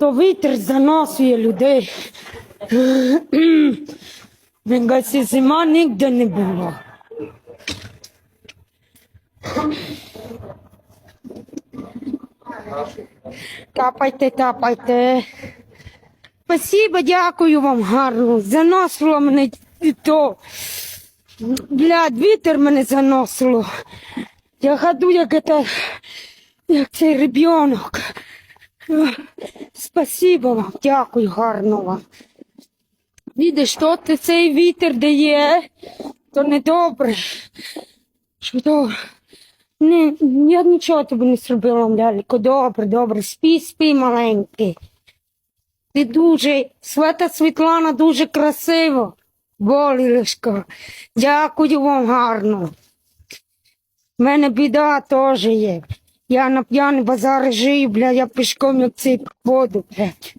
То вітер заносує людей. Венгасі зима ніде не було. Тапайте, тапайте. Спасибо, дякую вам гарно. Заносило мене і то. Блядь, вітер мене заносило. Я ходу, як это, як цей ребенок. Спасибо вам, дякую гарно вам. Видиш, що ти цей вітер дає, то не добре. Що то не, я нічого тобі не зробила, лялько. Добре, добре. Спи, спи, маленький. Ти дуже, Свята Світлана дуже красиво. Болілешко. Дякую вам гарно. У мене біда теж є. Я на п'яний базар жию, бля, я пішком як цей воду, блядь.